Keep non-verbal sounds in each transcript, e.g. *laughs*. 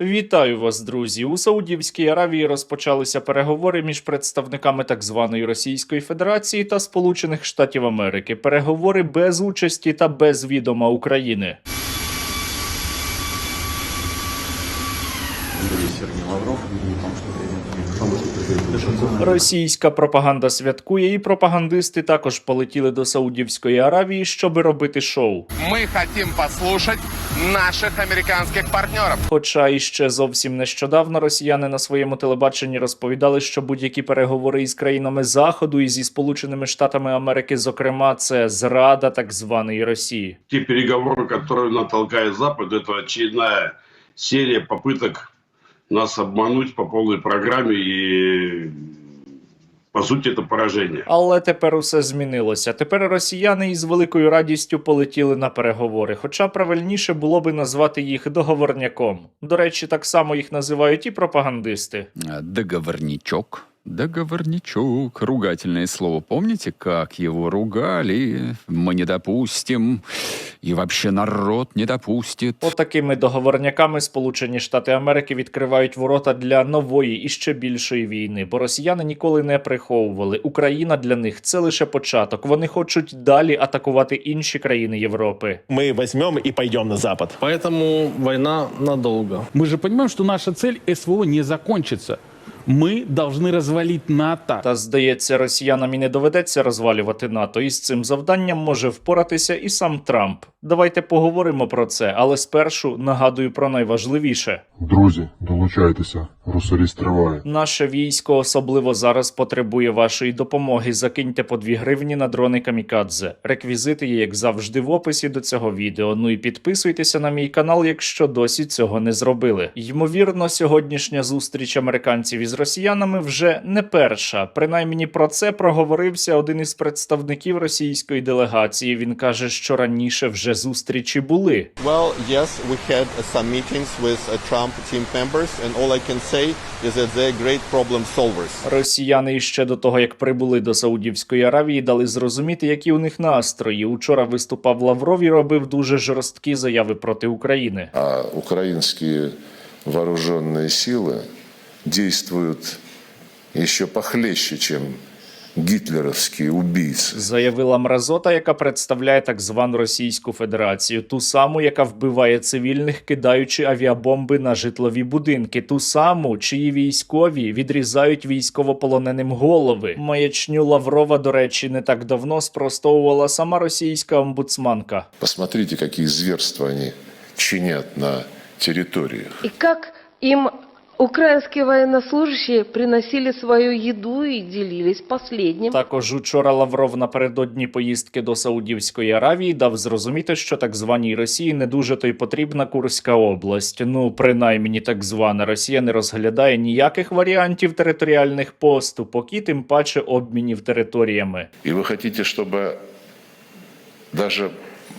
Вітаю вас, друзі! У Саудівській Аравії розпочалися переговори між представниками так званої Російської Федерації та Сполучених Штатів Америки. Переговори без участі та без відома України. Російська пропаганда святкує, і пропагандисти також полетіли до Саудівської Аравії, щоби робити шоу. Мы хотим послушать наших американских партнеров. Хоча іще зовсім нещодавно росіяни на своєму телебаченні розповідали, що будь-які переговори із країнами Заходу і зі Сполученими Штатами Америки, зокрема, це зрада так званої Росії. те переговоры, которые натолкает Запад, это очередная серия попыток нас обмануть по полной программе и по суті, це пораження. Але тепер усе змінилося. Тепер росіяни із великою радістю полетіли на переговори. Хоча правильніше було би назвати їх договорняком. До речі, так само їх називають і пропагандисти. А, Договорничок. Договорничок. Ругательное слово. Помните, как его ругали? Мы не допустим. И вообще народ не допустит. Отакими договорняками Сполучені Штати Америки відкривають ворота для нової і ще більшої війни, бо росіяни ніколи не приховували. Україна для них це лише початок. Вони хочуть далі атакувати інші країни Європи. мы возьмем и пойдем на Запад. Поэтому война надолго. Мы же понимаем, что наша цель СВО не закончится. Мы должны развалить НАТО. Та здається, росіянам і не доведеться розвалювати НАТО. І з цим завданням може впоратися і сам Трамп. Давайте поговоримо про це, але спершу нагадую про найважливіше. Друзі, долучайтеся, русоріст триває. Наше військо особливо зараз потребує вашої допомоги. Закиньте по 2 гривні на дрони Камікадзе. Реквізити є, як завжди, в описі до цього відео. Ну і підписуйтеся на мій канал, якщо досі цього не зробили. Ймовірно, сьогоднішня зустріч американців із росіянами вже не перша. Принаймні про це проговорився один із представників російської делегації. Він каже, що раніше вже зустрічі були. Well, yes, we had some meetings with uh, Trump team members, and all I can say is that they're great problem solvers. Росіяни ще до того, як прибули до Саудівської Аравії, дали зрозуміти, які у них настрої. Учора виступав Лавров і робив дуже жорсткі заяви проти України. а украинские вооруженные силы действуют еще похлеще, чем гитлеровские убийцы. Заявила мразота, яка представляє так звану Російську Федерацію, ту саму, яка вбиває цивільних, кидаючи авіабомби на житлові будинки, ту саму, чиї військові відрізають військовополоненим голови. Маячню Лаврова, до речі, не так давно спростовувала сама російська омбудсманка. Посмотрите, какие зверства они чинят на территориях. И как им украинские военнослужащие приносили свою еду и делились последним. Також учора Лавров напередодні поїздки до Саудівської Аравії дав зрозуміти, що так званій Росії не дуже то й потрібна Курська область. Ну, принаймні, так звана Росія не розглядає ніяких варіантів територіальних поступок і тим паче обмінів територіями. И вы хотите, чтобы даже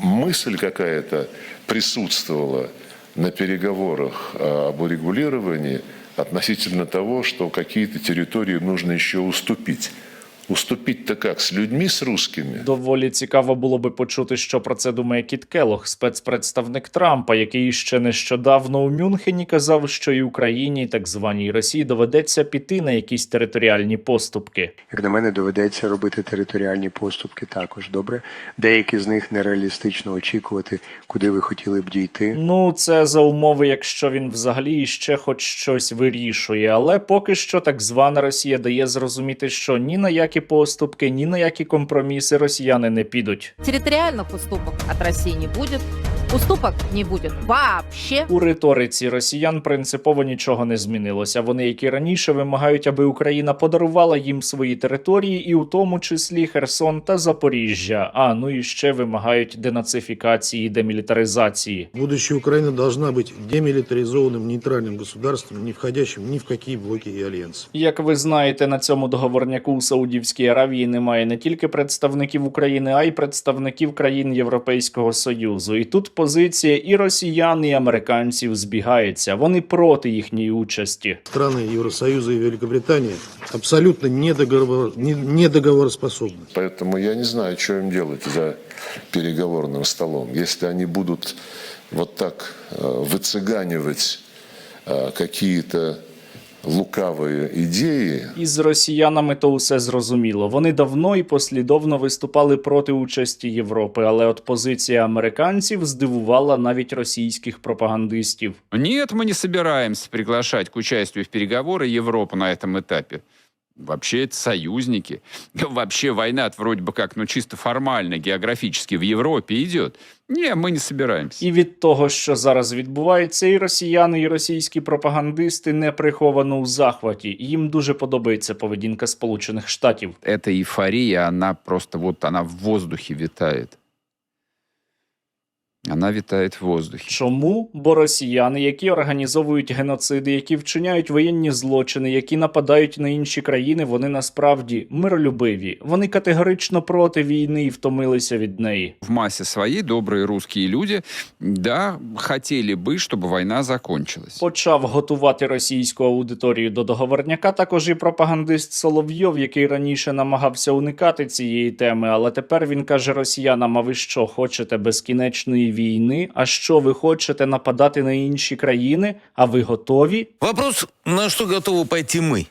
мысль какая-то присутствовала на переговорах об урегулировании относительно того, что какие-то территории нужно еще уступить. Уступить-то как? С людьми, с русскими? Доволі цікаво було би почути, що про це думає Кіт Келох, спецпредставник Трампа, який ще нещодавно у Мюнхені казав, що і Україні, і так званій Росії доведеться піти на якісь територіальні поступки. Як на мене, доведеться робити територіальні поступки також. Добре, деякі з них нереалістично очікувати, куди ви хотіли б дійти. Ну, це за умови, якщо він взагалі іще хоч щось вирішує. Але поки що так звана Росія дає зрозуміти, що ні на які поступки, ні на які компроміси росіяни не підуть. Територіальних поступок від Росії не будет. Уступок не будет вообще. У риториці росіян принципово нічого не змінилося. Вони, як і раніше, вимагають, аби Україна подарувала їм свої території, і у тому числі Херсон та Запоріжжя. А ну і ще вимагають денацифікації, і демілітаризації. Будущее Украины должна быть демилитаризованным нейтральным государством, не входящим ни в какие блоки и альянсы. Як ви знаєте, на цьому договорняку у Саудівській Аравії немає не тільки представників України, а й представників країн Європейського Союзу. І тут позиція і росіян, і американців збігається. Вони проти їхньої участі. Страны Евросоюза и Великобритании абсолютно недоговор, не- недоговороспособны. Поэтому я не знаю, что им делать за переговорным столом. Если они будут вот так э, выцыганивать а, какие-то лукавые идеи, Із росіянами то усе зрозуміло. Вони давно і послідовно виступали проти участі Європи, але от позиція американців здивувала навіть російських пропагандистів. Нет, мы не собираемся приглашать к участию в переговоры Европу на этом этапе. Вообще это союзники. *laughs* Вообще война вроде бы как, ну чисто формально, географически в Европе идет. Не, мы не собираемся. І від того, що зараз відбувається, і росіяни, і російські пропагандисти не приховано у захваті. Їм дуже подобається поведінка Сполучених Штатів. Эта эйфория, она просто вот, она в воздухе витает. Она витает в воздухе. Чому? Бо росіяни, які організовують геноциди, які вчиняють воєнні злочини, які нападають на інші країни, вони насправді миролюбиві. Вони категорично проти війни і втомилися від неї. В массе своей добрые русские люди, да, хотели бы, чтобы война закончилась. Почав готувати російську аудиторію до договорняка також і пропагандист Соловйов, який раніше намагався уникати цієї теми, але тепер він каже росіянам: а ви що хочете безкінечної Війни? А що ви хочете нападати на інші країни? А ви готові? Вопрос, на що готові пойти мы?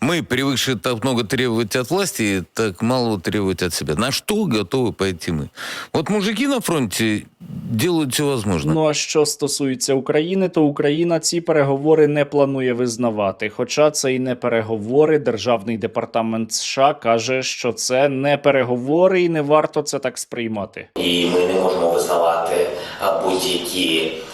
Мы, привыкшие так много требовать от власти, так мало требовать от себя. На что готовы пойти мы? Вот мужики на фронте делают все возможное. Ну а що стосується України, то Україна ці переговори не планує визнавати. Хоча це і не переговори. Державний департамент США каже, що це не переговори, і не варто це так сприймати. І ми не можемо визнавати а, будь-які а,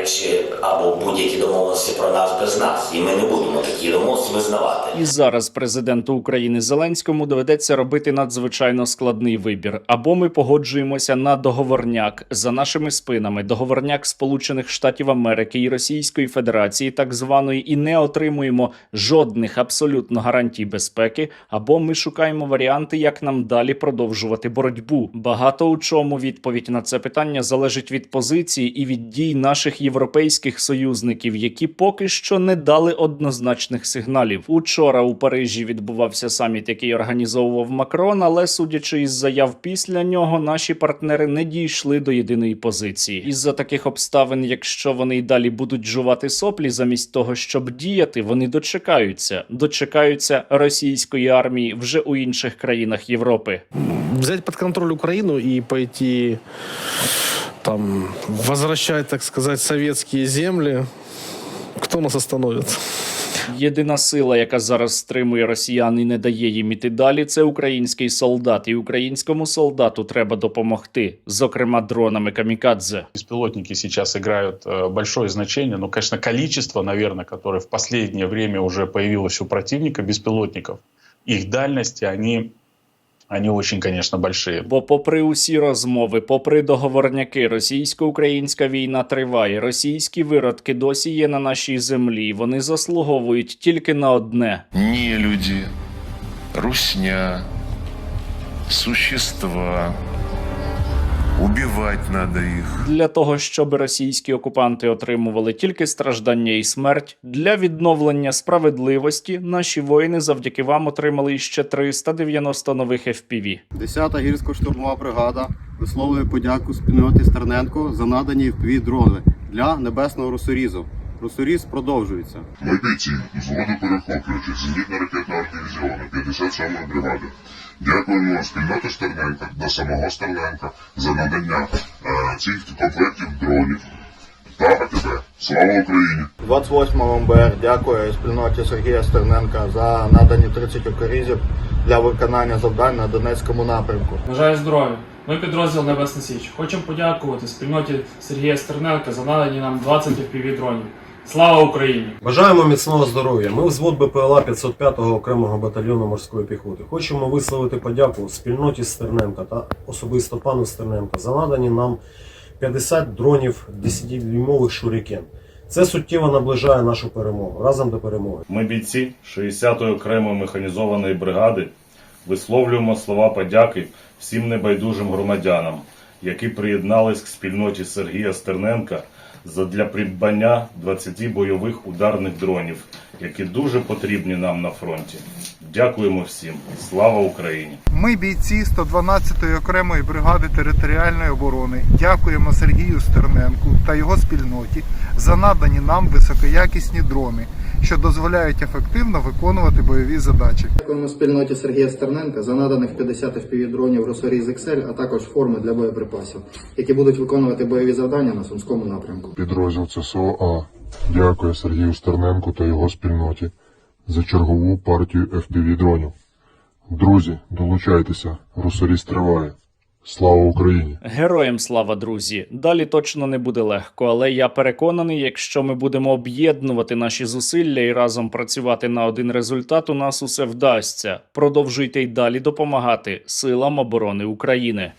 речі або будь-які домовленості про нас без нас. І ми не будемо такі домовленості визнавати. І зараз президенту України Зеленському доведеться робити надзвичайно складний вибір. Або ми погоджуємося на договорняк за нашими спинами, договорняк Сполучених Штатів Америки і Російської Федерації, так званої, і не отримуємо жодних абсолютно гарантій безпеки. Або ми шукаємо варіанти, як нам далі продовжувати боротьбу. Багато у чому відповідь на це питання залежить від позиції і від дій наших європейських союзників, які поки що не дали однозначних сигналів. Учора у Парижі відбувався саміт, який організовував Макрон, але судячи із заяв після нього, наші партнери не дійшли до єдиної позиції. Із-за таких обставин, якщо вони й далі будуть жувати соплі, замість того, щоб діяти, вони дочекаються, дочекаються російської армії вже у інших країнах Європи. Взять под контроль Украину и пойти там возвращать, так сказать, советские земли. Кто нас остановит? Єдина сила, яка зараз стримує росіян і не дає їм іти далі, це український солдат. І українському солдату треба допомогти, зокрема дронами камікадзе. Беспилотники сейчас играют э, большое значение. Ну, конечно, количество, наверное, которое в последнее время уже появилось у противника беспилотников, их дальности, они, они очень, конечно, большие. Бо, попри усі розмови, попри договорняки, російсько-українська війна триває. Російські виродки досі є на нашій землі. Вони заслуговують тільки на одне. не люди, русня, существа. Убивать надо їх. Для того, щоб російські окупанти отримували тільки страждання і смерть, для відновлення справедливості наші воїни завдяки вам отримали ще 390 нових FPV. 10-та гірсько-штурмова бригада висловлює подяку спільноти Стерненко за надані FPV дрони для небесного русорізу. Русоріз продовжується. Ми бійці взводу перехоплюючих зенітно-ракетного дивізіону 57-ї бригади. Дякуємо спільноті Стерненка та самого Стерненка за надання е, цих комплектів дронів та АТБ. Слава Україні! 28 МБР дякує спільноті Сергія Стерненка за надані 30 окорізів для виконання завдань на Донецькому напрямку. Бажаю здоров'я. Ми підрозділ Небесна Січ. Хочемо подякувати спільноті Сергія Стерненка за надані нам 20 FPV-дронів. Слава Україні! Бажаємо міцного здоров'я. Ми взвод БПЛА 505-го окремого батальйону морської піхоти. Хочемо висловити подяку спільноті Стерненка та особисто пану Стерненка за надані нам 50 дронів 10-дюймових шурікен. Це суттєво наближає нашу перемогу. Разом до перемоги. Ми бійці 60-ї окремої механізованої бригади висловлюємо слова подяки всім небайдужим громадянам, які приєднались к спільноті Сергія Стерненка задля придбання 20 бойових ударних дронів, які дуже потрібні нам на фронті. Дякуємо всім. Слава Україні! Ми, бійці 112-ї окремої бригади територіальної оборони, дякуємо Сергію Стерненку та його спільноті за надані нам високоякісні дрони, що дозволяють ефективно виконувати бойові задачі. Дякуємо спільноті Сергія Стерненка за наданих 50 FPV-дронів Росоріз XL, а також форми для боєприпасів, які будуть виконувати бойові завдання на Сумському напрямку. Підрозділ ЦСО А дякує Сергію Стерненку та його спільноті за чергову партію FPV дронів. Друзі, долучайтеся, русоріст триває. Слава Україні! Героям слава, друзі! Далі точно не буде легко, але я переконаний, якщо ми будемо об'єднувати наші зусилля і разом працювати на один результат, у нас усе вдасться. Продовжуйте й далі допомагати силам оборони України.